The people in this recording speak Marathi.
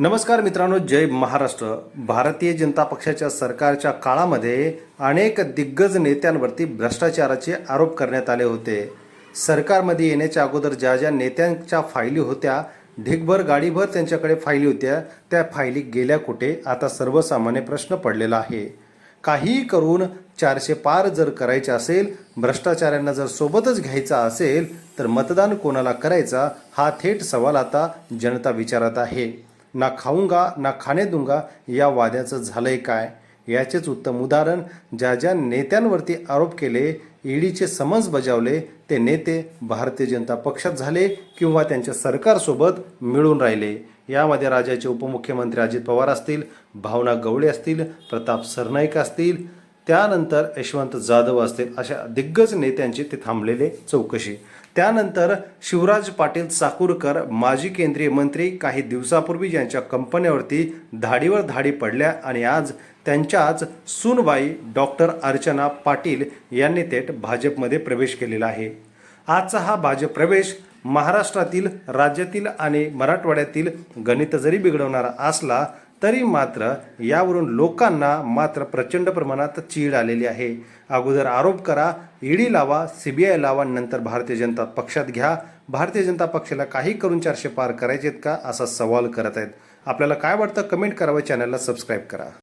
नमस्कार मित्रांनो जय महाराष्ट्र. भारतीय जनता पक्षाच्या सरकारच्या काळामध्ये अनेक दिग्गज नेत्यांवरती भ्रष्टाचाराचे आरोप करण्यात आले होते. सरकारमध्ये येण्याच्या अगोदर ज्या ज्या नेत्यांच्या फायली होत्या ढिगभर गाडीभर त्यांच्याकडे फायली होत्या त्या फायली गेल्या कुठे? आता सर्वसामान्य प्रश्न पडलेला आहे. काहीही करून चारशे पार जर करायचे असेल भ्रष्टाचाऱ्यांना जर सोबतच घ्यायचा असेल तर मतदान कोणाला करायचा? हा थेट सवाल आता जनता विचारत आहे. ना खाऊंगा ना खाणे दूंगा या वाद्याचं झालंय काय? याचेच उत्तम उदाहरण ज्या ज्या नेत्यांवरती आरोप केले ईडीचे समन्स बजावले ते नेते भारतीय जनता पक्षात झाले किंवा त्यांच्या सरकारसोबत मिळून राहिले. यामध्ये राज्याचे उपमुख्यमंत्री अजित पवार असतील भावना गवळे असतील प्रताप सरनाईक असतील त्यानंतर यशवंत जाधव असतील अशा दिग्गज नेत्यांची ते थांबलेले चौकशी. त्यानंतर शिवराज पाटील चाकूरकर माजी केंद्रीय मंत्री काही दिवसापूर्वी ज्यांच्या कंपन्यावरती धाडीवर धाडी पडल्या आणि आज त्यांच्याच सूनबाई डॉक्टर अर्चना पाटील यांनी थेट भाजपमध्ये प्रवेश केलेला आहे. आजचा हा भाजप प्रवेश महाराष्ट्रातील राज्यातील आणि मराठवाड्यातील गणित जरी बिघडवणारा असला तरी मात्र यावरून लोकांना मात्र प्रचंड प्रमाणात चीड आलेली आहे. अगोदर आरोप करा ईडी लावा सीबीआय लावा नंतर भारतीय जनता पक्षात घ्या. भारतीय जनता पक्षाला काही करून चारशे पार करायचेत का? असा सवाल करत आहेत. आपल्याला काय वाटतं? कमेंट करावं चॅनलला सबस्क्राईब करा.